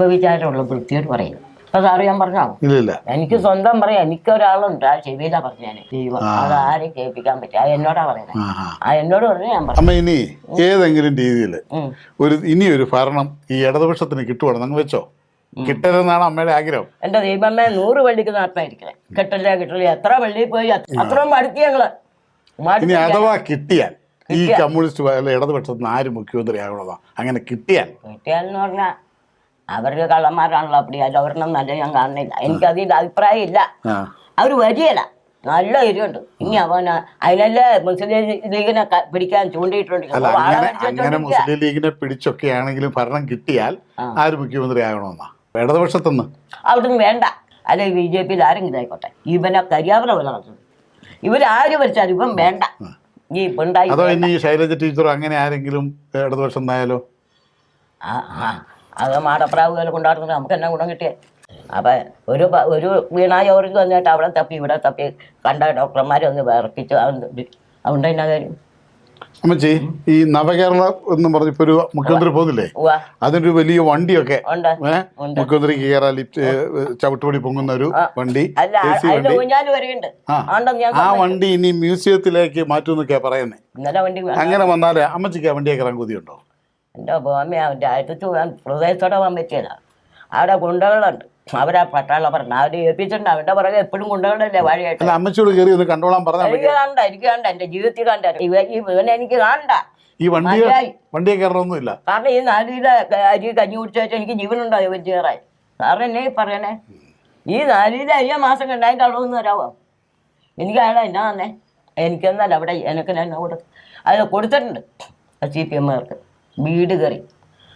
അനുഭവിച്ചാലുള്ള വൃത്തിയോട് പറയും. അപ്പൊ സാറ് ഞാൻ പറഞ്ഞോ എനിക്ക് സ്വന്തം പറയാം. എനിക്ക് ഒരാളുണ്ട് ആ ചെവിയിലാ പറഞ്ഞാൽ ദൈവം. അത് ആരെയും കേൾപ്പിക്കാൻ പറ്റും അത് എന്നോടാ പറയുന്നത് ആ എന്നോട് പറഞ്ഞു ഞാൻ പറഞ്ഞു അമ്മ ഇനി ഏതെങ്കിലും രീതിയിൽ ഒരു ഇനി ഒരു ഭരണം ഈ ഇടതുപക്ഷത്തിന് കിട്ടുവാണ് നിങ്ങൾ വെച്ചോ. കിട്ടരുതെന്നാണ് അമ്മയുടെ ആഗ്രഹം. എന്റെ ദൈവമേ നൂറ് വള്ളിക്ക് നാട്ടായിരിക്കണേ കിട്ടില്ല കിട്ടില്ല എത്ര വള്ളി പോയി അത് അത്രയും മടുത്തി ഞങ്ങൾ. ഇനി അഥവാ കിട്ടിയാൽ ഈ കമ്മ്യൂണിസ്റ്റ് ഇടതുപക്ഷത്തിന് ആര് മുഖ്യമന്ത്രി ആകണതാ അങ്ങനെ കിട്ടിയാൽ. കിട്ടിയാൽ എന്ന് പറഞ്ഞാൽ അവർക്ക് കള്ളന്മാരാണല്ലോ അപ്പടി. അവരൊന്നും നല്ല ഞാൻ കാണുന്നില്ല. എനിക്ക് അതിൽ അഭിപ്രായം ഇല്ല അവർ വരികയില്ല. നല്ല എരിവുണ്ട്. ഇനി അവൻ അതിനല്ലേ മുസ്ലിം ലീഗിനെ പിടിക്കാൻ ചൂണ്ടിയിട്ടുണ്ട്. അങ്ങനെ. മുസ്ലിം ലീഗിനെ പിടിച്ചൊക്കെ ആണെങ്കിലും ഭരണം കിട്ടിയാൽ ആര് മുഖ്യമന്ത്രി ആകണമെന്നാ ഇടതുപക്ഷത്തുനിന്ന്? അവിടുന്ന് വേണ്ട. അല്ലെ ബി ജെ പിയിൽ ആരെങ്കിലും ആയിക്കോട്ടെ ഇവനെ കരിയാവറ പോലെ നടത്തുന്നു ഇവരാര് ഭരിച്ചാലും ഇവൻ വേണ്ട. ഈ പിണ്ടായി അതോ ഇനി ശൈലജ ടീച്ചർ അങ്ങനെ ആരെങ്കിലും ഇടതുപക്ഷം എന്നായാലോ ആ ആ. അത് മാടപ്രാവ് പോലെ കൊണ്ടാടുന്നത് നമുക്ക് എന്നാ ഗുണം കിട്ടിയേ? അപ്പം ഒരു ഒരു വീണായോർക്ക് വന്നിട്ട് അവിടെ തപ്പി ഇവിടെ തപ്പി കണ്ട ഡോക്ടർമാരെ ഒന്ന് വിറപ്പിച്ചു. അതുകൊണ്ട് എന്നാ കാര്യം? അമ്മച്ചി ഈ നവകേരള എന്ന് പറഞ്ഞ ഇപ്പൊ ഒരു മുഖ്യമന്ത്രി പോകുന്നില്ലേ? അതിനൊരു വലിയ വണ്ടിയൊക്കെ. മുഖ്യമന്ത്രിക്ക് കയറാൻ ലിഫ്റ്റ് ചവിട്ടുപടി പൊങ്ങുന്ന ഒരു വണ്ടി ആ. വണ്ടി ഇനി മ്യൂസിയത്തിലേക്ക് മാറ്റുമെന്നൊക്കെയാ പറയുന്നത്. അങ്ങനെ വന്നാലേ അമ്മച്ചിക്ക് ആ വണ്ടിയെ കയറാൻ കൊതിയുണ്ടോ? എന്റെ ഭൂമി അവന്റെ അടുത്ത് പോകാൻ പറ്റിയല്ല അവിടെ ഗുണ്ടകളുണ്ട്. അവരാ പട്ടാള പറഞ്ഞു അവരെ ഏൽപ്പിച്ചിട്ടുണ്ട്. അവന്റെ പുറകെ എപ്പോഴും ഗുണ്ടകളല്ലേ വഴിയായിട്ട് കയറി ഒന്ന് കണ്ടോളാൻ പറഞ്ഞു എനിക്ക് കണ്ട എനിക്ക് കണ്ട. എന്റെ ജീവിതത്തിൽ കണ്ട. ഈ ഇവനെ എനിക്ക് കണ്ട. ഈ വണ്ടി. വണ്ടിയെ കയറണമൊന്നുമില്ല കാരണം ഈ നാലിയുടെ അരി കഞ്ഞി കുടിച്ചാൽ എനിക്ക് ജീവനുണ്ടായി കയറാൻ? സാറിന് എന്നെ പറയണേ. ഈ നാലിയുടെ അരിയ മാസം കണ്ട അവിടെ ഒന്ന് തരാമോ എനിക്ക് അയാളെ എന്നാ തന്നെ എനിക്കെന്നല്ല അവിടെ എനിക്ക് എന്നെ കൊടുക്കും അത് കൊടുത്തിട്ടുണ്ട്. സി പി എമ്മുകാർക്ക്. വീട് കയറി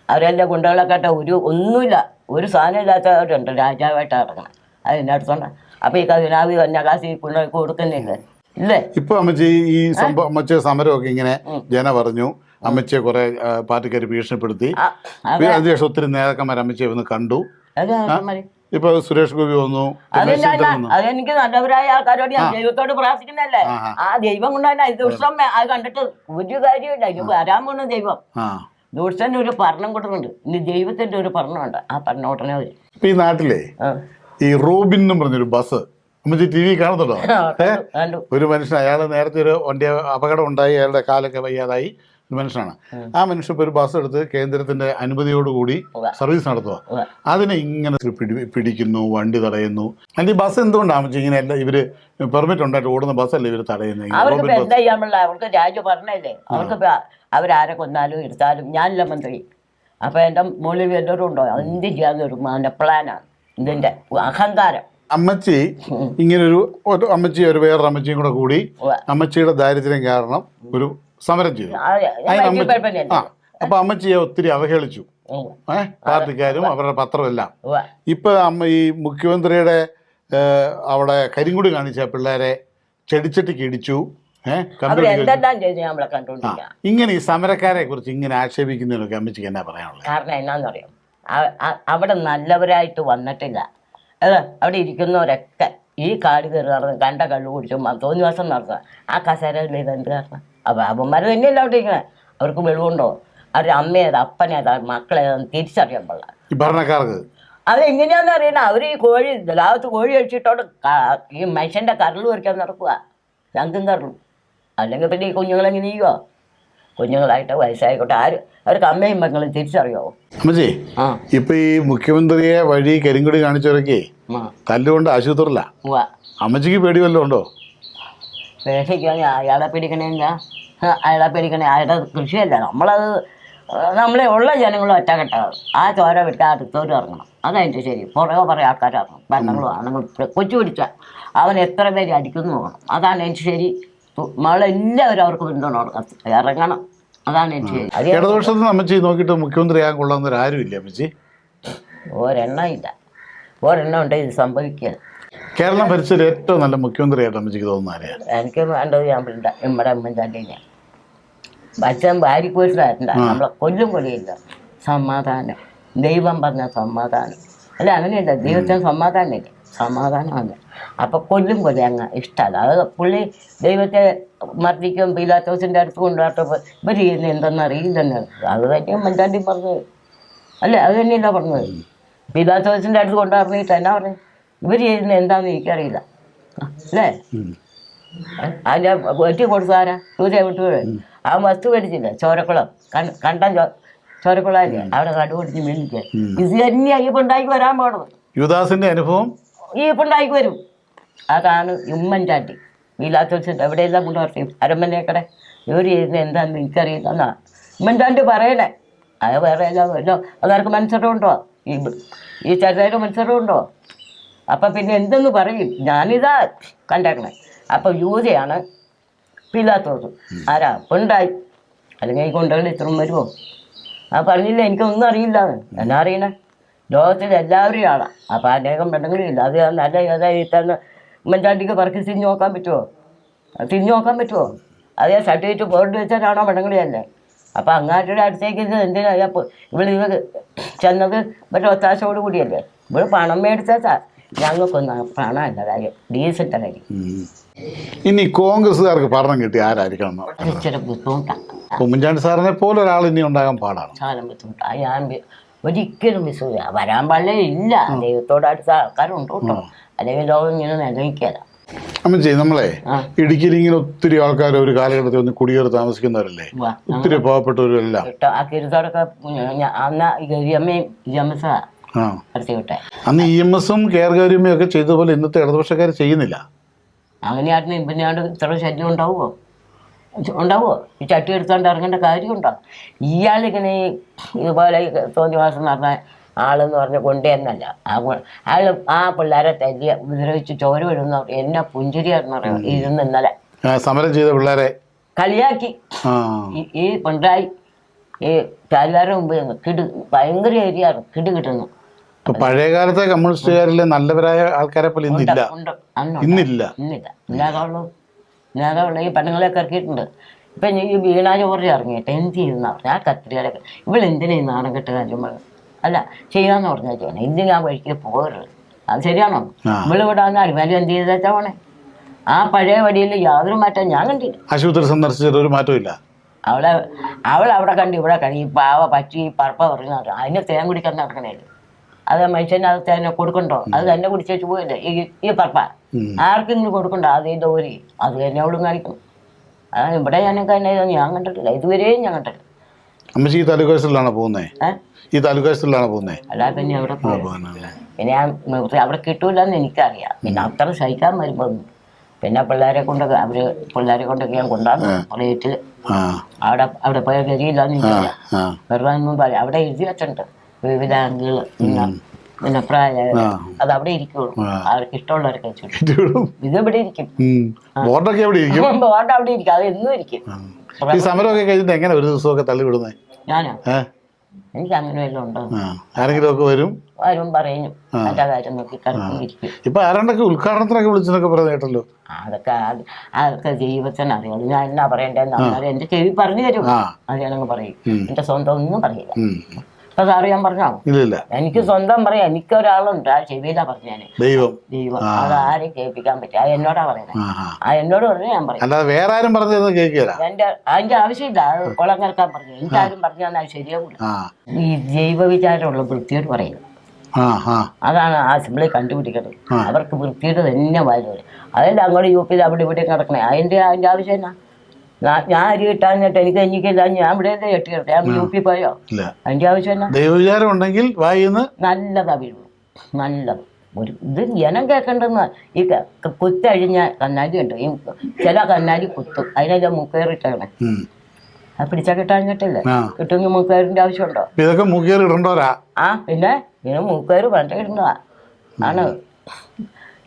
അവരെല്ലാം ഗുണ്ടകളൊക്കെ ആയിട്ട് ഒരു ഒന്നുമില്ല. ഒരു സാധനം ഇല്ലാത്തവരുണ്ട്. രാജാവായിട്ട് നടക്കണം. എന്റെ അടുത്തോണ്ട. അപ്പോൾ ഈ കതിനാവി കന്യാകാശി പിള്ളേർക്ക് കൊടുക്കുന്നില്ലേ? ഇല്ലേ? ഇപ്പൊ അമ്മച്ചി ഈ സംഭവം അമ്മച്ചിയെ സമരമൊക്കെ ഇങ്ങനെ ജന പറഞ്ഞു. അമ്മച്ചിയെ കുറെ പാർട്ടിക്കാർ ഭീഷണിപ്പെടുത്തി. അത്. അതിനുശേഷം ഒത്തിരി നേതാക്കന്മാർ അമ്മച്ചിയെ വന്ന് കണ്ടു. അത് ഇപ്പൊ സുരേഷ് ഗോപി വന്നു. അതെനിക്ക് നല്ലവരായ ആൾക്കാരോട് ഞാൻ ദൈവത്തോട് പ്രാർത്ഥിക്കുന്നല്ലേ ആ, ദൈവം കൊണ്ട് തന്നെ ഇത് ദിവസം അത് കണ്ടിട്ട് ഒരു കാര്യമില്ല ഇനി വരാൻ പോണ ദൈവം. തന്നെ ഒരു ഭരണം കൊടുക്കുന്നുണ്ട്. ഇനി ദൈവത്തിന്റെ ഒരു ഭരണമുണ്ട് ആ ഭരണം ഉടനെ വരും ഇപ്പൊ ഈ നാട്ടിലെ. ഈ റോബിൻ എന്നും പറഞ്ഞൊരു ബസ് അമ്മച്ചി ടി വി കാണുന്നുണ്ടോ? ഒരു മനുഷ്യൻ അയാൾ നേരത്തെ ഒരു വണ്ടി അപകടം ഉണ്ടായി അയാളുടെ കാലൊക്കെ വയ്യാതായി. മനുഷ്യനാണ്. ആ മനുഷ്യൻ ഇപ്പോൾ ഒരു ബസ് എടുത്ത് കേന്ദ്രത്തിന്റെ അനുമതിയോടുകൂടി. സർവീസ് നടത്തുക അതിനെ ഇങ്ങനെ പിടിക്കുന്നു വണ്ടി തടയുന്നു. അല്ലെങ്കിൽ ബസ് എന്തുകൊണ്ടാണ് വെച്ചാൽ ഇങ്ങനെ എല്ലാം ഇവർ പെർമിറ്റ് ഉണ്ടായിട്ട് ഓടുന്ന ബസ്സല്ലേ ഇവർ തടയുന്നത് അവർക്ക് എന്താ ചെയ്യാൻ അവർക്ക് രാജ്യം പറഞ്ഞല്ലേ അവർക്ക് അവരാരെ കൊന്നാലും എടുത്താലും ഞാനല്ല മന്ത്രി. അപ്പൊ എന്റെ മുകളിൽ എല്ലാവരും ഉണ്ടോ? എന്ത് ചെയ്യാന്ന് ഒരു പ്ലാനാണ് ഇതിന്റെ അഹങ്കാരം. അമ്മച്ചി ഇങ്ങനൊരു അമ്മച്ചി ഒരു വേറൊരു അമ്മച്ചിയും കൂടെ കൂടി അമ്മച്ചിയുടെ ദാരിദ്ര്യം കാരണം ഒരു സമരം ചെയ്തു. ആ, അപ്പൊ അമ്മച്ചിയെ ഒത്തിരി അവഹേളിച്ചു. ഏഹ് പാർട്ടിക്കാരും അവരുടെ പത്രമെല്ലാം. എല്ലാം ഇപ്പൊ അമ്മ ഈ മുഖ്യമന്ത്രിയുടെ അവിടെ കരിങ്കുടി കാണിച്ച പിള്ളേരെ ചെടിച്ചട്ടിക്ക് ഇടിച്ചു ഇങ്ങനെ ഈ സമരക്കാരെ കുറിച്ച് ഇങ്ങനെ ആക്ഷേപിക്കുന്നതിനൊക്കെ അമ്മച്ചിക്ക് എന്നാ പറയാനുള്ളത്? കാരണം എന്നാന്നറിയാം? അവിടെ നല്ലവരായിട്ട് വന്നിട്ടില്ല. അവിടെ ഇരിക്കുന്നവരൊക്കെ ഈ കാട് കയറി നടന്ന് കണ്ട കള്ളു കുടിച്ചു തോന്നിവാസം തോന്നി നടത്തുക ആ കസേരയിൽ ഇതെന്ത് കാരണം? അപ്പം അവന്മാർ തന്നെയല്ല അവിടെ ഇരിക്കുന്നത് അവർക്ക് വെളിവുണ്ടോ? അവരുടെ അമ്മയേതാ അപ്പനേതാ മക്കളേതാന്ന് തിരിച്ചറിയാൻ പാടില്ല. ഈ ഭരണക്കാർക്ക്? അതെങ്ങനെയാന്ന് അറിയണ? അവർ ഈ കോഴി ലാഭത്ത് കോഴി കഴിച്ചിട്ടോട് ഈ മനുഷ്യന്റെ കരൾ പറിക്കാൻ നടക്കുക. ശങ്കും കരളും. അല്ലെങ്കിൽ പിന്നെ ഈ കുഞ്ഞുങ്ങളെങ്ങനെ ചെയ്യുമോ കുഞ്ഞുങ്ങളായിട്ട് വയസ്സായിക്കോട്ടെ. ആര് അവർക്ക് അമ്മയും മക്കളും തിരിച്ചറിയാവോ അമ്മച്ചി ആ. ഇപ്പൊ ഈ മുഖ്യമന്ത്രിയെ വഴി കരിങ്കുടി കാണിച്ചവരൊക്കെ ആ. തല്ലുകൊണ്ട് ആശുപത്രിയില്ല ഉവ്വ. അമ്മച്ചിക്ക് പേടി വല്ലതും ഉണ്ടോ? പേടിക്കാൻ അയാളെ പേടിക്കണില്ല അയാളെ പേടിക്കണേ അയാളുടെ കൃഷിയല്ല. നമ്മളത് നമ്മളെ ഉള്ള ജനങ്ങളും ഒറ്റക്കെട്ടാകും ആ ചോര ആ അടുത്തോട്ട് ഇറങ്ങണം. അതതിന്റെ ശരി. പുറകെ കുറേ ആൾക്കാർ ഇറങ്ങും. പെണ്ണുങ്ങളും ആണുങ്ങളും കൊച്ചു പിടിച്ച അവൻ എത്ര പേര് അടിക്കുന്നു നോക്കണം. അതാണ് എനിക്ക് ശരി. നമ്മളെല്ലാവരും അവർക്ക് പിന്തുണ കൊടുക്കണം. ഇറങ്ങണം. അതാണ് എനിക്ക് ശരി. ഇടതുപക്ഷത്തിന് അമ്മച്ചി നോക്കിയിട്ട് മുഖ്യമന്ത്രിയാകാൻ കൊള്ളാവുന്നവർ ആരുമില്ല അമ്മച്ചി? ഒരെണ്ണം ഇല്ല. ഒരെണ്ണം ഉണ്ട്. ഇത് സംഭവിക്കുക കേരളം ഭരിച്ചത് ഏറ്റവും നല്ല മുഖ്യമന്ത്രിയായിട്ട് അമ്മച്ചിക്ക് തോന്നുന്ന ആരെയാണ്? എനിക്ക് വേണ്ടത് ഞാൻ നമ്മുടെ ഉമ്മൻചാണ്ടിനെ അച്ഛൻ ഭാര്യക്കുരിശായിട്ടുണ്ട് നമ്മളെ കൊല്ലും കൊല്ലില്ല സമാധാനം. ദൈവം പറഞ്ഞ സമാധാനം. അല്ല അങ്ങനെയല്ല. ദൈവത്തിന് സമാധാനമില്ല. സമാധാനമാണ്. അപ്പൊ കൊല്ലും കൊല്ലി അങ്ങ് ഇഷ്ടമല്ല. അത് പുള്ളി ദൈവത്തെ മർദ്ദിക്കും പീലാത്തോസിന്റെ അടുത്ത് കൊണ്ടുപോയിട്ട് ഇവർ ചെയ്യുന്ന എന്തെന്ന് അറിയില്ലെന്ന്. അത് തന്നെ മഞ്ചാണ്ടി പറഞ്ഞത് അല്ലേ അത് തന്നെയല്ല പറഞ്ഞത്. പിതാത്തോസിന്റെ അടുത്ത് കൊണ്ടുപോയിട്ട് എന്നാ പറഞ്ഞു? ഇവർ ചെയ്യുന്നത് എന്താണെന്ന് എനിക്കറിയില്ല. അല്ലേ. അതിന്റെ വെട്ടി കൊടുത്താരാ സൂര്യ വിട്ടു ആ വസ്തു മേടിച്ചില്ല. ചോരക്കുളം. കണ്ടം ചോ ചോരക്കുളമല്ലേ അവിടെ കടുപിടിച്ച് മേടിക്കുക. ഇത് തന്നെ അയ്യപ്പുണ്ടാക്കി പിണ്ടാക്കി വരാൻ പോണത്. യുദാസിന്റെ അനുഭവം? ഈ പിണ്ടാക്കി വരും. അതാണ് ഉമ്മൻചാണ്ടി വിലാത്തോസിന്റെ എവിടെയെല്ലാം കൊണ്ടുവരട്ടെ അരമനേക്കടെ ഇവർ ചെയ്യുന്നത് എന്താണെന്ന് എനിക്കറിയില്ല എന്നാ ഉമ്മൻചാണ്ടി പറയണേ. അത് വേറെ എല്ലാം അതാർക്ക് മനസ്സിലുണ്ടോ ഈ ഈ ചരിത്രയുടെ മനസ്സിലുണ്ടോ അപ്പം പിന്നെ എന്തെന്ന് പറയും? ഞാനിതാ കണ്ടേക്കണേ. അപ്പം യൂതയാണ് പില്ലാത്തോസ് ആരാ? ഉണ്ടായി അല്ലെങ്കിൽ ഈ കൊണ്ടുകൾ ഇത്രയും വരുമോ ആ പറഞ്ഞില്ല എനിക്കൊന്നും അറിയില്ല എന്നാ. അറിയണേ? ലോകത്തിൽ എല്ലാവരും ആളാ. അപ്പം അനേകം പെണ്ണുങ്ങളും ഇല്ല. അത് നല്ല തന്ന ഉമ്മൻചാണ്ടിക്ക് പറക്കി തിരിഞ്ഞു നോക്കാൻ പറ്റുമോ തിരിഞ്ഞു നോക്കാൻ പറ്റുമോ അതേ സർട്ടിഫിക്കറ്റ് ബോർഡ് വെച്ചാലാണോ പെണ്ണുങ്ങളിയല്ലേ അപ്പം അങ്ങാട്ടിയുടെ അടുത്തേക്ക് ഇത് എന്തിനാ? ഇവിടെ ഇത് ചെന്നത് മറ്റേ ഒത്താശയോട് കൂടിയല്ലേ? ഇവിടെ പണം മേടിച്ചാ ഞങ്ങൾക്കൊന്നും പണമല്ല കാര്യം ഡീസന്റെ കാര്യം. ഇനി കോൺഗ്രസ്സുകാർക്ക് ഭരണം കിട്ടി ആരായിരിക്കണം എന്ന് ഇച്ചിരി ബുദ്ധിമുട്ടാണ്. ഉമ്മൻചാണ്ടി സാറിനെ പോലെ ഒരാൾ ഇനി ഉണ്ടാകാൻ പാടാണ്. സാധനം ബുദ്ധിമുട്ടാണ്. ഞാൻ വി- ഒരിക്കലും വിശ്വസില്ല വരാൻ പാടില്ല ഇല്ല. ദൈവത്തോട് അടുത്ത ആൾക്കാരുണ്ട് കേട്ടോ. അല്ലെങ്കിൽ ലോകം ഇങ്ങനെ നിലനിൽക്കില്ല അമ്മച്ചി നമ്മളെ ആ. ഇടുക്കിയിൽ ഇങ്ങനെ ഒത്തിരി ആൾക്കാർ ഒരു കാലഘട്ടത്തിൽ ഒന്ന് കുടിയേറി താമസിക്കുന്നവരല്ലേ? വാ. ഒത്തിരി പാവപ്പെട്ടവരും കേട്ടോ. ആ കിരുത്തോടൊക്കെ അന്ന് ഗരിയമ്മയും ഗരിയമ്മസ ആ. നടത്തി വിട്ടെ അന്ന് ഇ എം എസും കെയർ കാര്യമയും ഒക്കെ ചെയ്ത പോലെ ഇന്നത്തെ ഇടതുപക്ഷക്കാർ ചെയ്യുന്നില്ല. അങ്ങനെയായിരുന്നു ഇപ്പനെയാണ്ട് ഇത്ര ശല്യം ഉണ്ടാവുമോ ഉണ്ടാവുമോ ഈ ചട്ടി എടുത്തോണ്ട് ഇറങ്ങേണ്ട കാര്യമുണ്ടോ? ഇയാളിങ്ങനെ ഇതുപോലെ തോന്നിവാസം നടന്ന ആളെന്ന് പറഞ്ഞ കൊണ്ടുവന്നല്ല ആ അയാൾ ആ പിള്ളേരെ തല്ലിയ ഉപദ്രവിച്ച് ചോര വിടുന്ന എന്നെ പുഞ്ചിരിയായിരുന്നു പറയുന്നത് ഇരുന്ന് ഇന്നലെ. സമരം ചെയ്ത പിള്ളേരെ. കളിയാക്കി. ഈ- പിണറായി ഈ ചാലുകാരുടെ മുമ്പ് കിട് ഭയങ്കര ഏരിയ കിട് കിട്ടുന്നു. ഇപ്പൊ പഴയ കാലത്തെ കമ്മ്യൂണിസ്റ്റുകാരിലെ നല്ലവരായ ആൾക്കാരെ പോലെ ഇന്നില്ല. ഉണ്ട് അന്നുണ്ട്. ഇന്നില്ല. ഇന്നില്ല. ഇല്ലാതുള്ളൂ ഇല്ലാതുള്ള ഈ പെണ്ണുങ്ങളെയൊക്കെ ഇറക്കിയിട്ടുണ്ട്. ഇപ്പൊ ഈ വീണാ ജോർജ് ഇറങ്ങിയിട്ട് എന്ത് ചെയ്യുന്ന പറഞ്ഞാൽ ആ ഇവിടെ ഇവളെന്തിനാ ഈ നാണം കെട്ടുക ചുമ്മാ അല്ല ചെയ്യാന്ന് പറഞ്ഞാൽ ചെയ്യണം ഇന്ന് ഞാൻ വഴിക്ക് പോകരുത്? അത് ശരിയാണോ? ആ. ഇവളിവിടെ വന്ന് അടിമാലി എന്ത് ചെയ്താ പോണേ? ആ പഴയ വഴിയിൽ യാതൊരു മാറ്റം ഞാൻ കണ്ടില്ല ആശുപത്രി സന്ദർശിച്ചിട്ട് ഒരു മാറ്റവും ഇല്ല. അവളെ അവൾ അവിടെ കണ്ട് ഇവിടെ കണ്ട് ഈ പാവ പറ്റി ഈ പറപ്പ പറഞ്ഞു അതിന് തേൻ കുടിക്കാൻ നടക്കണേ. അത് മനുഷ്യന് അത് തേനെ കൊടുക്കണ്ടോ? അത് തന്നെ കുടിച്ചേച്ച് പോയില്ലേ? ഈ ഈ പറപ്പ ഉം. ആർക്കെങ്കിലും കൊടുക്കണ്ടോ? അത് ഈ ദോരി. അത് തന്നെ അവളും കാണിക്കും അതാണ് ഇവിടെ ഞാനൊക്കെ തന്നെ ഞാൻ കണ്ടിട്ടില്ല. ഇതുവരെയും ഞാൻ കണ്ടിട്ടില്ല. അമ്മച്ചി ഈ താലൂക്ക് ഹോസ്പിറ്റലിലാണോ പോകുന്നത് ഈ താലൂക്ക് ഹോസ്പിറ്റലിലാണോ പോകുന്നത് അല്ലാതെ പിന്നെ അവിടെ പിന്നെ ഞാൻ അവിടെ കിട്ടൂലെന്ന് എനിക്കറിയാം. പിന്നെ അത്ര സഹിക്കാൻ വരുമ്പോൾ പിന്നെ പിള്ളേരെ കൊണ്ടൊക്കെ അവർ പിള്ളേരെ കൊണ്ടൊക്കെ ഞാൻ കൊണ്ടാണ് പ്ലേറ്റ് ആ. അവിടെ അവിടെ പോയ ഗതിയില്ലാന്ന് വെറുതെ ഒന്നും പറയാം. അവിടെ എഴുതി വെച്ചിട്ടുണ്ട്. വിവിധ അംഗങ്ങൾ പിന്നെ പ്രായ അത് അവിടെ ഇരിക്കുള്ളൂ. അവർക്ക് ഇതുവിടും. ഇത് ഇവിടെ ഇരിക്കും. ബോർഡൊക്കെ എവിടെ ഇരിക്കും? ബോർഡ് അവിടെ ഇരിക്കും. അത് എന്നും ഇരിക്കും. ഈ സമരമൊക്കെ കഴിഞ്ഞിട്ട് എങ്ങനെ ഒരു ദിവസമൊക്കെ തള്ളി വിടുന്നത് ഞാനോ എനിക്ക് അങ്ങനെ വല്ലതും ഉണ്ടോ? ആരെങ്കിലും ഒക്കെ വരും? ആരും പറയും. എന്റെ കാര്യം നോക്കി കിടന്നിരിക്കും ഇപ്പൊ ആരാണ്ടൊക്കെ ഉദ്ഘാടനത്തിനൊക്കെ വിളിച്ചെന്നൊക്കെ പറയുന്ന കേട്ടല്ലോ. അതൊക്കെ അത് അതൊക്കെ ജീവിതത്തിന് അറിയാം ഞാൻ എന്നാ പറയണ്ടേന്ന് എന്റെ ചെവി പറഞ്ഞു തരും. ഞാനങ്ങ് പറയും. എന്റെ സ്വന്തം ഒന്നും പറയില്ല. സാറ് ഞാൻ പറഞ്ഞോ എനിക്ക് സ്വന്തം പറയാം. എനിക്ക് ഒരാളുണ്ട്. ആ ചെവിയിലാ പറഞ്ഞു ഞാൻ ദൈവം. ദൈവം. അത് ആരെയും കേൾപ്പിക്കാൻ പറ്റും അത് എന്നോടാ പറയുന്നത് ആ ആ ആ എന്നോട് പറഞ്ഞു ഞാൻ പറയും. അല്ലാതെ വേറെ ആരും പറഞ്ഞു കേൾക്കില്ല. എന്റെ അതിന്റെ ആവശ്യമില്ല. അത് കുളം കേൾക്കാൻ പറഞ്ഞു. എനിക്കാരും പറഞ്ഞു തന്നാൽ ശരിയാവില്ല ആ. ഈ ജൈവ വിചാരമുള്ള വൃത്തിയോട് പറയും. ആ ആ. അതാണ് ആ സിമ്പിളി കണ്ടുപിടിക്കുന്നത് അവർക്ക് വൃത്തിയുടെ തന്നെ വാല്യൂ അതല്ല അങ്ങോട്ട് യു പിയിൽ അവിടെ ഇവിടെ നടക്കണേ. അതിന്റെ അതിന്റെ ആവശ്യം എന്നാ? ഞാൻ- അരി കിട്ടാൻ എനിക്ക് എനിക്കില്ല. ഞാൻ ഇവിടെ കെട്ടി കിടട്ടെ ഞാൻ യു പി പോയോ? അതിന്റെ ആവശ്യം എന്നാ ദൈവവിചാരം ഉണ്ടെങ്കിൽ വായിന്ന് നല്ലതാ വീഴും നല്ലത്. ഒരു ഇത് ജനം കേൾക്കേണ്ടെന്ന് ഈ കുത്തഴിഞ്ഞ കന്നാലി ഉണ്ട് ഈ ചില കന്നാലി കുത്തും. അതിനെല്ലാം മുക്കേറിട്ടാണ് പിടിച്ചാൽ കിട്ടാഞ്ഞിട്ടില്ല കിട്ടുമെങ്കിൽ മൂക്കേറിന്റെ ആവശ്യമുണ്ടോ? ഇതൊക്കെ മുഖേറി ഇടണ്ടോരാ ആ പിന്നെ ഇതിന് മൂക്കേറ് പണ്ട് ഇടുന്നതാ ആണ്.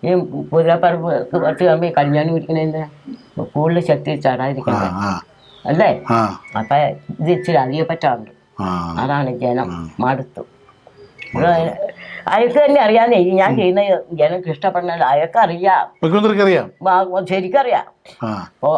ഈ പുതിയപ്പറമ്പ് കുറച്ച് കഴിയുമ്പോൾ കല്യാണം പിടിക്കണതിന് കൂടുതൽ ശക്തി ചാടാതിരിക്കണ്ടേ അല്ലേ? അപ്പൊ ഇത് ഇച്ചിരി അധികം പറ്റാറുണ്ട് അതാണ് ജനം മടുത്തു. അയാൾക്ക് തന്നെ അറിയാന്നേ. ഞാൻ ചെയ്യുന്ന ജനം ഇഷ്ടപ്പെടുന്നത് അയാൾക്ക് അറിയാം ശരിക്കറിയാം. അപ്പോ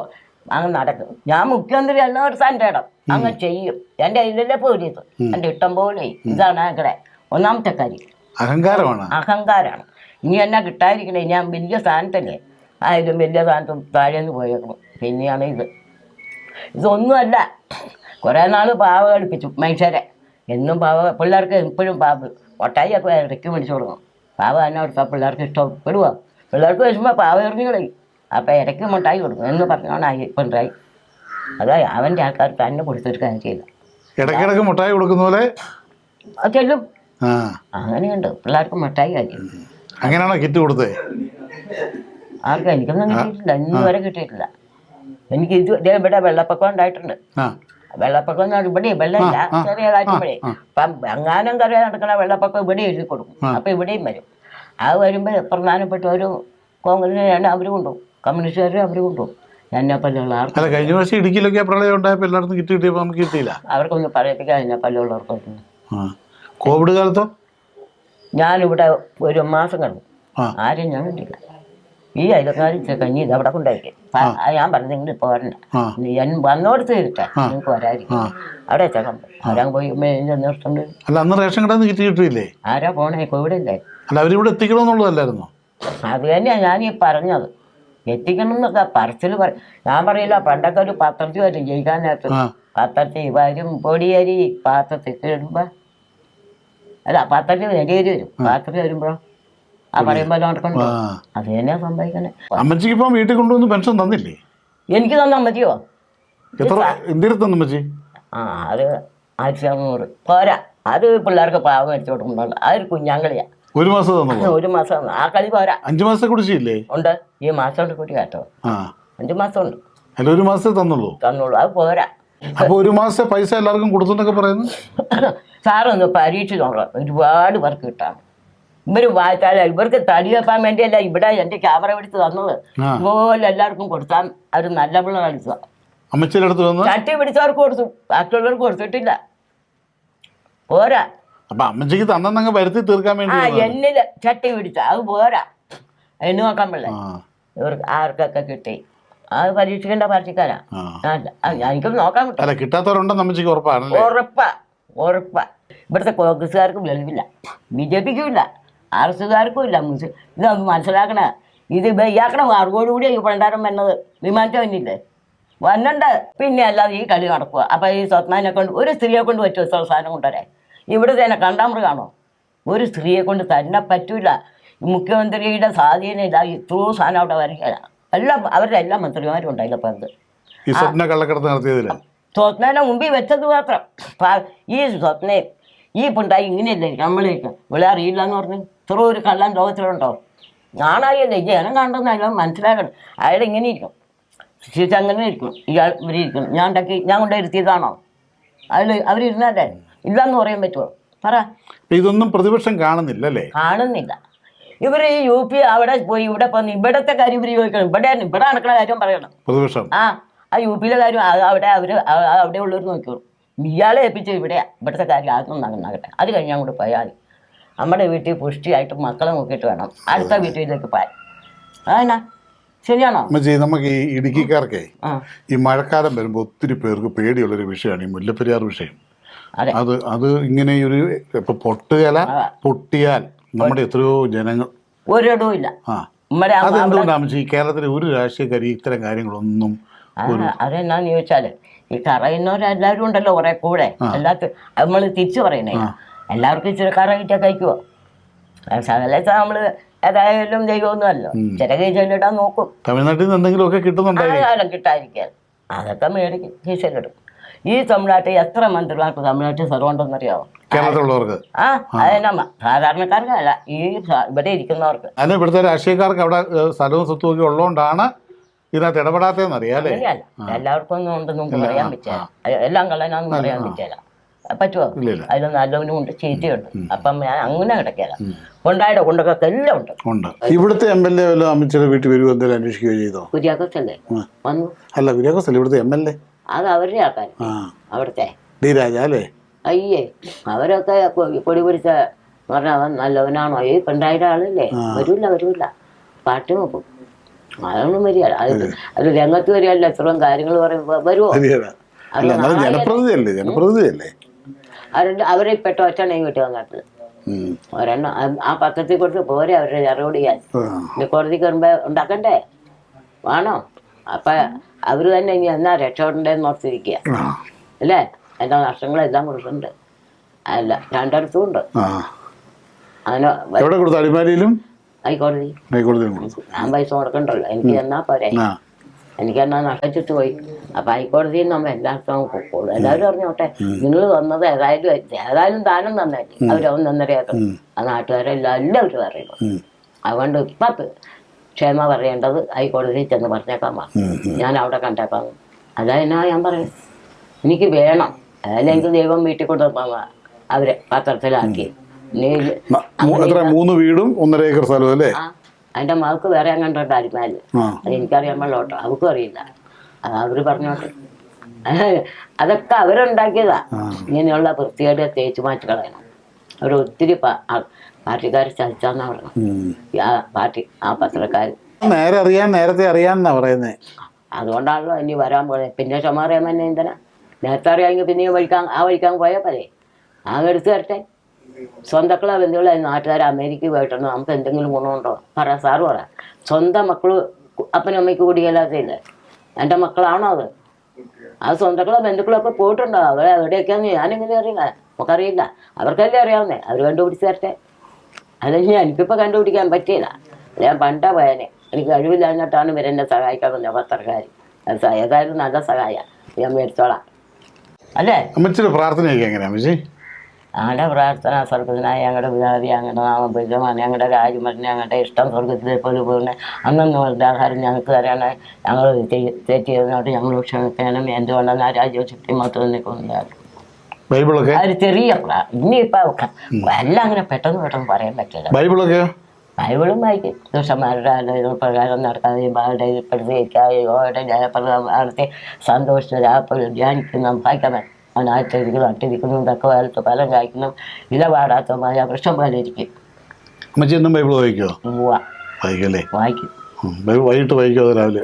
അങ്ങ് നടക്കും. ഞാൻ മുഖ്യമന്ത്രി എന്ന ഒരു തന്റെ ഇടം അങ്ങ് ചെയ്യും. എന്റെ ഇതിലെ പോലീസ്? എന്റെ ഇഷ്ടം പോലെ. ഇതാണ് അയാളുടെ ഒന്നാമത്തെ കാര്യം. അഹങ്കാരമാണ്. അഹങ്കാരമാണ്. ഇനി എന്നാ കിട്ടാതിരിക്കണേ? ഞാൻ വലിയ സ്ഥാനത്തല്ലേ ആയാലും വലിയ സ്ഥാനത്തും താഴേന്ന് പോയേക്കണം പിന്നെയാണ് ഇത്. ഇതൊന്നുമല്ല. കുറേ നാൾ പാവ കളിപ്പിച്ചു മനുഷ്യരെ. എന്നും പാവ പിള്ളേർക്ക് എപ്പോഴും പാവ. ഒട്ടായി ഒക്കെ ഇടയ്ക്ക് മേടിച്ചു കൊടുക്കും. പാവ തന്നെ കൊടുത്താൽ പിള്ളേർക്ക് ഇഷ്ടപ്പെടുക. പിള്ളേർക്ക് വരുമ്പോൾ പാവ എറിഞ്ഞു കളയും. അപ്പം ഇടയ്ക്ക് മുട്ടായി കൊടുക്കും എന്ന് പറഞ്ഞോണ്ടായി പിണറായി അതാ അവന്റെ ആൾക്കാർ തന്നെ കൊടുത്തിട്ട് ചെയ്തു ഇടയ്ക്കിടയ്ക്ക് മുട്ടായി കൊടുക്കുന്ന പോലെ? ചെല്ലും. അങ്ങനെയുണ്ട്. പിള്ളേർക്ക് മുട്ടായി കാര്യം അങ്ങനെയാണോ കിറ്റ് കൊടുത്തത് ആർക്കും എനിക്കൊന്നും കിട്ടിയിട്ടില്ല. ഇന്ന് വരെ കിട്ടിയിട്ടില്ല. എനിക്ക് ഇത് ദേ ഇവിടെ വെള്ളപ്പൊക്കം ഉണ്ടായിട്ടുണ്ട്. വെള്ളപ്പൊക്കം എന്ന് പറഞ്ഞാൽ ഇവിടെ വെള്ളമില്ല. ആ, ചെറിയ കാറ്റ് ഇവിടെ ആ. അപ്പം എങ്ങാനും കറിയാൻ നടക്കുന്ന വെള്ളപ്പൊക്കം ഇവിടെ എഴുതി കൊടുക്കും. അപ്പം ഇവിടെയും വരും. അത് വരുമ്പോൾ പ്രധാനപ്പെട്ട ഒരു കോൺഗ്രസിനാണ് അവർ കൊണ്ടുപോകും. കമ്മ്യൂണിസ്റ്റുകാരും അവർ കൊണ്ടുപോകും. എന്നെ പോലെയുള്ള അല്ല കഴിഞ്ഞ പ്രാവശ്യം ഇടുക്കിയിലൊക്കെ പ്രളയം ഉണ്ടായപ്പോൾ എല്ലായിടത്തും കിട്ടി കിട്ടിയപ്പോൾ നമുക്ക് കിട്ടിയില്ല. അവർക്കൊന്ന് പറയിപ്പിക്കാൻ എന്നെ പോലെയുള്ളവർക്കൊന്നും കോവിഡ് കാലത്തോ? ഞാനിവിടെ ഒരു മാസം കിടന്നു. ആരും ഞാൻ കണ്ടില്ല ഈ അയലക്കാരി കഞ്ഞി ഇത് അവിടെ കൊണ്ടായിരിക്കും ഞാൻ പറഞ്ഞു നിങ്ങൾ പോരണ്ട ആ. ഞാൻ വന്നോടത്ത് ഇരുട്ടെ. നിങ്ങൾക്ക് വരാതിരിക്കും അവിടെ ചെക്കാൻ ആരാ പോയി നിർത്തുണ്ട് അല്ല അന്ന് റേഷൻ കടയിൽ നിന്ന് കിറ്റ് ആരാ പോണേ? കോവിഡ് ഇല്ലേ? അല്ല അവരിവിടെ എത്തിക്കണമെന്നുള്ളതല്ലായിരുന്നോ? അത് തന്നെയാ ഞാൻ ഈ പറഞ്ഞത്. എത്തിക്കണം എന്നൊക്കെ പറച്ചിൽ പറ ഞാൻ പറയില്ല പണ്ടൊക്കെ ഒരു പത്രത്തിൽ വരും ജയിക്കാൻ നേരത്ത്. പത്രത്തിൽ വരും പൊടിയരി പാത്രത്തിൽ ഇടുമ്പോ അല്ല പത്രത്തിൽ നെടിയരി വരും. പാത്രത്തിൽ വരുമ്പോഴോ ആ പറയുമ്പോൾ നടക്കണ്ടോ അത് തന്നെയാ സംഭവിക്കണേ അമ്മച്ചിക്ക് ഇപ്പം വീട്ടിൽ കൊണ്ടുവന്ന് പെൻഷൻ തന്നില്ലേ? എനിക്ക് തന്നാൽ മതിയോ എത്ര? എന്തിനു തന്നു അമ്മച്ചി? ആ അത് ആയിരത്തി അറുന്നൂറ്. പോരാ. അത് പിള്ളേർക്ക് പാവം അടിച്ചു കൊടുക്കുന്നുണ്ട്. അതൊരു കുഞ്ഞാങ്കളിയാ. ഒരു മാസം തന്നു? ഒരു മാസം. ആ കളി പോരാ. അഞ്ചു മാസത്തെ കുടിശ്ശില്ലേ ഉണ്ട്. ഈ മാസം കൊണ്ട് കൂടി കേട്ടോ അഞ്ച് മാസം ഉണ്ട്. അല്ല ഒരു മാസത്തെ തന്നുള്ളൂ? തന്നുള്ളൂ. അത് പോരാ. അപ്പൊ ഒരു മാസത്തെ പൈസ എല്ലാവർക്കും കൊടുത്തു എന്നൊക്കെ പറയുന്നു? സാറൊന്ന് പരീക്ഷ നോക്കണം ഒരുപാട് പേർക്ക് കിട്ടാണ് ഇവർ വായിച്ചാൽ ഇവർക്ക് തടി വെക്കാൻ വേണ്ടിയല്ല ഇവിടെ എന്റെ ക്യാമറ എടുത്ത് തന്നത്. ഇതുപോലെ എല്ലാവർക്കും കൊടുത്താൽ അവർ നല്ല പിള്ള കളിച്ചു അമ്മച്ചിയുടെ അടുത്ത് വന്ന്? ചട്ടി പിടിച്ചവർക്ക് കൊടുത്തു. ബാക്കിയുള്ളവർക്ക് കൊടുത്തിട്ടില്ല. പോരാ. അപ്പൊ അമ്മച്ചിക്ക് തന്നങ്ങ് വരുത്തി തീർക്കാൻ വേണ്ടി ആ. എന്നിൽ ചട്ടി പിടിച്ച. അത് പോരാ. എണ്ണു നോക്കാൻ പിള്ളേ. ഇവർക്ക് ആർക്കൊക്കെ കിട്ടി. അത് പരീക്ഷിക്കേണ്ട പാർട്ടിക്കാരാ എനിക്കും നോക്കാൻ പറ്റില്ല അല്ല കിട്ടാത്തവരുണ്ടെന്ന് അമ്മച്ചിക്ക് ഉറപ്പാണല്ലേ? ഉറപ്പാ. ഉറപ്പാ. ഇവിടുത്തെ കോൺഗ്രസ്സുകാർക്കും വെളിവില്ല ബി ജെ പിക്കും ഇല്ല. ആർ എസ് കാർക്കും ഇല്ല മുസ്ലിം ഇതൊന്ന് മനസ്സിലാക്കണേ. ഇത് ഇയാക്കണ മാർഗോടുകൂടി ഈ പണ്ടാരം വന്നത്. വിമാനത്തെ വന്നില്ലേ? വന്നണ്ട്. പിന്നെ അല്ലാതെ ഈ കളി നടക്കുക അപ്പോൾ ഈ സ്വപ്നാനെ കൊണ്ട് ഒരു സ്ത്രീയെ കൊണ്ട് പറ്റുമോ സാധനം കൊണ്ടുവരാൻ. ഇവിടെ തന്നെ കണ്ടാമൃഗാണോ ഒരു സ്ത്രീയെ കൊണ്ട് തന്നെ പറ്റൂല. മുഖ്യമന്ത്രിയുടെ സ്വാധീനമില്ല ഇത്രയും സാധനം അവിടെ വരികയില്ല എല്ലാം അവരുടെ എല്ലാ മന്ത്രിമാരും ഉണ്ടായില്ല അപ്പം ഈ സ്വപ്ന കള്ളക്കടത്ത് നടത്തിയതിൽ? സ്വപ്നയുടെ മുമ്പിൽ വെച്ചത് മാത്രം. ഈ സ്വപ്നം ഈ പിണ്ടായി ഇങ്ങനെയല്ലേ നമ്മളേക്ക് ഇവിടെ അറിയില്ല എന്ന് പറഞ്ഞു ഇത്ര ഒരു കള്ളൻ ലോകത്തിലുണ്ടോ? ഞാനായല്ലേ ജനം കണ്ടെന്ന് അയാൾ മനസ്സിലാക്കണം അയാൾ ഇങ്ങനെ ഇരിക്കും. ശിശു അങ്ങനെ ഇരിക്കും. ഇയാൾ ഇരിക്കണം ഞാൻ ഉണ്ടാക്കി ഞാൻ കൊണ്ടുവരുത്തിയതാണോ അയാൾ അവരിരുന്നല്ലേ ഇല്ലെന്ന് പറയാൻ പറ്റുമോ? പറ. ഇതൊന്നും പ്രതിപക്ഷം കാണുന്നില്ല അല്ലേ കാണുന്നില്ല. ഇവർ ഈ യു പി അവിടെ പോയി ഇവിടെ പോന്ന് ഇവിടത്തെ കാര്യം ഇവർ ചോദിക്കണം. ഇവിടെ ഇവിടെ നടക്കുന്ന കാര്യം പറയണം. പ്രതിപക്ഷം. ആ ആ യു പിയിലെ കാര്യം അവിടെ അവർ അവിടെ ഉള്ളവർ നോക്കിയോളൂ ഇയാളെ ഏൽപ്പിച്ച് ഇവിടെ ഇവിടുത്തെ കാര്യം ആദ്യം നടന്നാകട്ടെ അത് കഴിഞ്ഞാൽ അങ്ങോട്ട് പോയാൽ മതി. നമ്മുടെ വീട്ടിൽ പുഷ്ടിയായിട്ട് മക്കളെ നോക്കിയിട്ട് വേണം. അടുത്ത വീട്ടിലേക്ക് പോയാൽ. അതെന്നാ? ശരിയാണോ? നമുക്ക് ഈ ഇടുക്കിക്കാർക്കേ ഈ മഴക്കാലം വരുമ്പോൾ ഒത്തിരി പേർക്ക് പേടിയുള്ളൊരു വിഷയമാണ് ഈ മുല്ലപ്പെരിയാർ വിഷയം. അതെ. അത് ഇങ്ങനെ ഒരു ഇപ്പൊ പൊട്ടുകല പൊട്ടിയാൽ നമ്മുടെ എത്രയോ ജനങ്ങൾ ഒരിടവും ഇല്ല. അതെന്തുകൊണ്ടാണ് ഈ കേരളത്തിലെ ഒരു രാഷ്ട്രീയക്കാരി ഇത്തരം കാര്യങ്ങളൊന്നും അതെന്നാന്ന് ചോദിച്ചാൽ ഈ കറയുന്നവരെല്ലാവരും ഉണ്ടല്ലോ കുറെ കൂടെ. എല്ലാത്തും നമ്മൾ തിരിച്ചു പറയണേ എല്ലാവർക്കും ഇച്ചിരി കറ കിട്ടിയാൽ കഴിക്കുമോ സകല നമ്മൾ ഏതായാലും ദൈവമൊന്നുമല്ലോ. ചില കഴിച്ചിട്ടാ നോക്കും. തമിഴ്നാട്ടിൽ നിന്ന് എന്തെങ്കിലുമൊക്കെ കിട്ടുന്നുണ്ടായി ആകാലം കിട്ടാതിരിക്കാൻ അതൊക്കെ മേടിക്കും കീശയിലിടും ഈ തമിഴ്നാട്ടിൽ എത്ര മന്ത്രിമാർക്ക് തമിഴ്നാട്ടിൽ സ്ഥലമുണ്ടെന്നറിയാവോ? കേരളത്തിലുള്ളവർക്ക്? ആ അതെന്നാ സാധാരണക്കാർക്കല്ല ഈ ഇവിടെ ഇരിക്കുന്നവർക്ക്. അതിന് ഇവിടുത്തെ രാഷ്ട്രീയക്കാർക്ക് അവിടെ സ്ഥലവും സ്വത്തും ഒക്കെ ഉള്ളതുകൊണ്ടാണ് ഇതിനകത്ത് ഇടപെടാത്തതെന്ന് അറിയാലേ അങ്ങനെയല്ല. എല്ലാവർക്കും ഒന്നും ഉണ്ടെന്നും പറയാൻ പറ്റില്ല. എല്ലാം കള്ളനാന്നും പറയാൻ പറ്റില്ല. പറ്റുമോ ഇല്ല ഇല്ല. അതിൽ നല്ലവനും ഉണ്ട് ചീത്തയുണ്ട്. അപ്പം ഞാൻ അങ്ങനെ കിടക്കില്ല കൊണ്ടായുടെ കൊണ്ടൊക്കെ എല്ലാം ഉണ്ട്. ഉണ്ട്. ഇവിടുത്തെ എം എൽ എ വല്ലതും അമ്മച്ചിയുടെ വീട്ടിൽ വരുമോ എന്തെങ്കിലും അന്വേഷിക്കുകയോ ചെയ്തോ? കുര്യാക്കത്തല്ലേ ആ. വന്നു. അല്ല വിജയകോസല്ല ഇവിടുത്തെ എം എൽ എ. അത് അവരുടെ ആൾക്കാർ അവിടുത്തെ. ഡി രാജ അല്ലേ? അയ്യേ അവരൊക്കെ പൊടി പിടിച്ച പറഞ്ഞ അവൻ നല്ലവനാണോ? ഈ പിണ്ടായുടെ ആളല്ലേ? വരൂല വരൂല. പാട്ട് നോക്കും. അതൊന്നും വരികയല്ല അത് അത് രംഗത്ത് വരികയല്ല ഇത്രയും കാര്യങ്ങൾ പറയുമ്പോ വരുമോ അവരുടെ അവരെ പെട്ട ഒറ്റണയും കിട്ടി വന്നിട്ട്. ഒരെണ്ണം ആ- പത്രത്തിൽ കൊടുത്ത് പോരെ അവരുടെ ചെറുപടി ചെയ്യാൻ കോടതി കയറുമ്പോ ഉണ്ടാക്കണ്ടേ? വേണോ? അപ്പൊ അവർ തന്നെ ഇനി എന്നാ രക്ഷപ്പെടേണ്ടതെന്ന് ഓർത്തിരിക്കുക. അല്ലേ? എന്താ നഷ്ടങ്ങളെല്ലാം കൊടുക്കുന്നുണ്ട്. അല്ല രണ്ടിടത്തും ഉണ്ട്. അങ്ങനെ കൊടുത്തു? അടിമാലിയിലും? ഹൈക്കോടതി കൊടുത്തു. ഞാൻ പൈസ കൊടുക്കണ്ടല്ലോ. എനിക്ക് എന്നാ പോരെ. എനിക്ക് എന്നാ നഷ്ടച്ചിട്ട് പോയി. അപ്പൊ ഹൈക്കോടതിയിൽ നമ്മൾ എല്ലാവർക്കും പൊക്കോളൂ എല്ലാവരും അറിഞ്ഞോട്ടെ. നിങ്ങൾ തന്നത് ഏതായാലും ഏതായാലും ദാനം തന്നെ അവരവും ഏക്കർ ആ നാട്ടുകാരെല്ലാം എല്ലാവരും അറിയണം. അതുകൊണ്ട് ഇപ്പൊ ക്ഷമ പറയേണ്ടത് ഹൈക്കോടതിയിൽ ചെന്ന് പറഞ്ഞേക്കാൻ വാ. ഞാൻ അവിടെ കണ്ടേക്കാം. അതാ എന്നാ ഞാൻ പറയും. എനിക്ക് വേണം. അല്ലെങ്കിൽ ദൈവം വീട്ടിൽ കൊണ്ടുവന്നാ അവരെ പത്രത്തിലാക്കി. എത്ര? മൂന്ന് വീടും ഒന്നര ഏക്കർ സ്ഥലവും അല്ലേ? അതിന്റെ മകൾക്ക് വേറെ ആ. അത് എനിക്കറിയാൻ പാടില്ലോട്ടോ. അവൾക്കും അറിയില്ല. അത് അവർ പറഞ്ഞോട്ടെ. അതൊക്കെ അവരുണ്ടാക്കിയതാ. ഇങ്ങനെയുള്ള വൃത്തികേട് തേച്ച് മാറ്റി കളയണം. അവർ ഒത്തിരി പാർട്ടിക്കാർ ചതിച്ചാന്നാ. ഈ ആ പാർട്ടി ആ പത്രക്കാർ നേരെ അറിയാൻ നേരത്തെ അറിയാന്നാ പറയുന്നേ. അതുകൊണ്ടാണല്ലോ ഇനി വരാൻ പോകുന്നത് പിന്നെ ക്ഷമ അറിയാൻ തന്നെ എന്തിനാ? നേരത്തെ അറിയാമെങ്കിൽ പിന്നെ വഴിക്കാൻ ആ വഴിക്കാൻ പോയാൽ പോലെ ആ എടുത്ത് തരട്ടെ സ്വന്തക്കളെ ബന്ധുക്കളെ നാട്ടുകാർ അമേരിക്കയിൽ പോയിട്ടുണ്ട്. നമുക്ക് എന്തെങ്കിലും ഗുണമുണ്ടോ? പറ സാറ് പറ. സ്വന്തം മക്കൾ അപ്പനും അമ്മയ്ക്ക് കൂടിയല്ലാത്തില്ല എന്റെ മക്കളാണോ അത്? ആ സ്വന്തക്കളെ ബന്ധുക്കളൊക്കെ പോയിട്ടുണ്ടോ? അവരെ എവിടെയൊക്കെയാന്ന് ഞാനെങ്ങനെ അറിയില്ല. നമുക്കറിയില്ല. അവർക്കല്ലേ അറിയാവുന്നേ. അവർ കണ്ടുപിടിച്ച് തരട്ടെ അല്ലെങ്കിൽ എനിക്കിപ്പോൾ കണ്ടുപിടിക്കാൻ പറ്റിയില്ല. ഞാൻ പണ്ടാ പോയനെ. എനിക്ക് കഴിവില്ലാഞ്ഞിട്ടാണ് ഇവരെന്നെ സഹായിക്കാൻ വന്നത് പത്രക്കാർ അത് ഏതായാലും നല്ല സഹായം. ഞാൻ മേടിച്ചോളാം അല്ലേ? അമ്മച്ചിയുടെ പ്രാർത്ഥനയൊക്കെ എങ്ങനെയാ അമ്മച്ചി? ഞങ്ങളുടെ പ്രാർത്ഥന സ്വർഗത്തിനായ ഞങ്ങളുടെ പിതാവി ഞങ്ങളുടെ നാമം പുരുഷമാണ് ഞങ്ങളുടെ രാജ്യമരണ ഞങ്ങളുടെ ഇഷ്ടം സ്വർഗത്തിലെ പോലെ പോകുന്നത് അന്നൊന്നും ആഹാരം ഞങ്ങൾക്ക് തരാണ് ഞങ്ങൾ തെറ്റ് ചെയ്തതിനോട്ട് ഞങ്ങൾ ക്ഷമിക്കണം എന്തുകൊണ്ടാണ് ആ രാജ്യശക്തി മാത്രം നിൽക്കുന്നുണ്ടായിരുന്നു ബൈബിളൊക്കെ? ഒരു ചെറിയ ഇനി ഇനിയിപ്പോൾ എല്ലാം അങ്ങനെ പെട്ടെന്ന് പെട്ടെന്ന് പറയാൻ പറ്റില്ല. ബൈബിളൊക്കെ? ബൈബിളും വായിക്കും. ദുഷ്ടന്മാരുടെ ആലോചന പ്രകാരം നടക്കാതെയും ബാധയുടെ പ്രതികരിക്കാതെ ജയപ്രദം നടത്തി സന്തോഷിച്ച രാപ്പലും ധ്യാനിക്കുന്ന ഭാഗ്യമൻ അവനായിട്ടിരിക്കുന്നു അട്ടിരിക്കുന്നു തക്ക കാലത്ത് ഫലം കായ്ക്കുന്നു. ഇലപാടാത്തമായ വൃക്ഷം പോലെ ഇരിക്കും. അമ്മച്ചി എന്നും ബൈബിൾ വായിക്കോ? വായിക്കല്ലേ? വായിക്കും. വൈകിട്ട് രാവിലെ?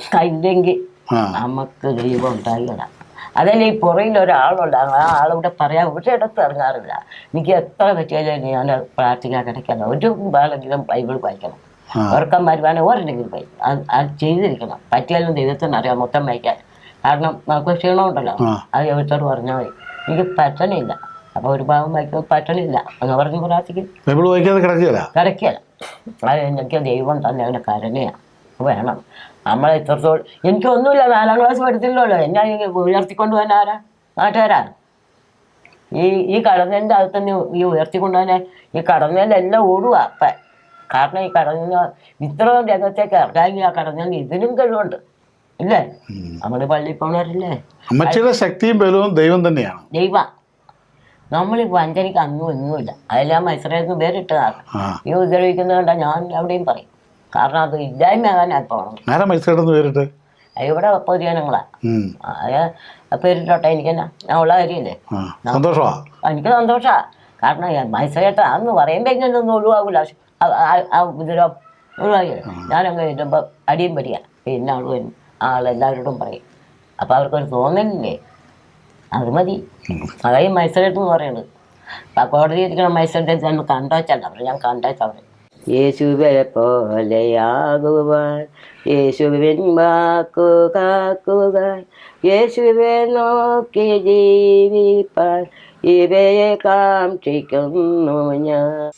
നമുക്ക് ദൈവം ഉണ്ടാകില്ല അതല്ലേ ഈ പുറയിൽ ഒരാളുണ്ടാകും ആ ആളിവിടെ പറയാൻ ഒരിടത്ത് ഇറങ്ങാറില്ല. എനിക്ക് എത്ര പറ്റിയാലും ഞാൻ പ്രാർത്ഥിക്കാൻ കിടക്കണം. ഒരു വേളെങ്കിലും ബൈബിൾ വായിക്കണം. ഉറക്കം വരുവാനെ ഒരെണ്ണെങ്കിലും പോയി അത് അത് ചെയ്തിരിക്കണം. പറ്റിയാലും ദൈവത്തിന് അറിയാം മൊത്തം വായിക്കാൻ. കാരണം നമുക്ക് ക്ഷീണമുണ്ടല്ലോ. അത് ചോദിച്ചോട് പറഞ്ഞാൽ മതി. എനിക്ക് പറ്റണില്ല. അപ്പൊ ഒരു ഭാഗം വായിക്കുമ്പോൾ പറ്റണില്ല. എന്ന് പറഞ്ഞ് പ്രാർത്ഥിക്കും ബൈബിൾ വായിക്കാതെ കിടക്കുകയല്ല? കിടക്കുകയല്ല. അത് എനിക്ക് ദൈവം തന്നെ അവന്റെ കരുണയാണ് വേണം. നമ്മളെ ഇത്രത്തോളം എനിക്കൊന്നുമില്ല. നാലാം ക്ലാസ് പഠിച്ചില്ലല്ലോ. എന്നെ ഉയർത്തിക്കൊണ്ട് പോകാൻ ആരാ? നാട്ടുകാരാ? ഈ ഈ കടന്നതിന്റെ അകത്ത് തന്നെ ഈ ഉയർത്തിക്കൊണ്ടുപോകാൻ ഈ കടന്നതിലെല്ലാം ഓടുക അപ്പം കാരണം ഈ കടന്ന ഇത്രയും രംഗത്തേക്ക് ഇറങ്ങാമെങ്കിൽ ആ കടന്നതിന് ഇതിനും കഴിവുണ്ട്. ഇല്ലേ? നമ്മുടെ പള്ളിയിൽ പോണവരല്ലേ അമ്മച്ചിയുടെ ശക്തിയും ബലവും ദൈവം തന്നെയാണ്. ദൈവ. നമ്മൾ വഞ്ചനയ്ക്ക് അന്നും ഒന്നുമില്ല അതെല്ലാം മത്സരത്തിന് പേരിട്ടതാണ് ഈ ഉപദ്രവിക്കുന്നത് ഞാൻ എവിടെയും പറയും. കാരണം അത് ഇല്ലായ്മയാകാനാണ് പോകണം മത്സരം പേരിട്ട് ഇവിടെ പൊതുജനങ്ങളാ. അത് പേരിട്ടോട്ടെ എനിക്കെന്നാ? ഞാൻ ഉള്ള കാര്യമില്ലേ? സന്തോഷമാ? എനിക്ക് സന്തോഷാ. കാരണം മത്സരത്തെ അന്ന് പറയുമ്പോൾ ഇങ്ങനൊന്നും ഒഴിവാകില്ല ആ ഉപദ്രവം ഒഴിവാകില്ല ഞാനങ്ങ് ചെല്ലുമ്പോൾ അടിയും പടിയാ. പിന്നെ അവൾ വരും. ആളെല്ലാവരോടും പറയും. അപ്പോൾ അവർക്കൊരു തോന്നലില്ലേ? അത് മതി. അതായത് മത്സരം എന്ന് പറയുന്നത് അപ്പൊ കോടതി ഇരിക്കുന്ന മത്സരത്തെ നമ്മൾ കണ്ടോച്ചല്ല പറയും ഞാൻ കണ്ടോച്ചാ പറയും യേശുവെ പോലെയാകുവാൻ യേശുവിൻ വാക്കു കാക്കുക യേശുവെ നോക്കി ജീവിപ്പാൻ ഇവയെ കാക്ഷിക്കുന്നു ഞാൻ.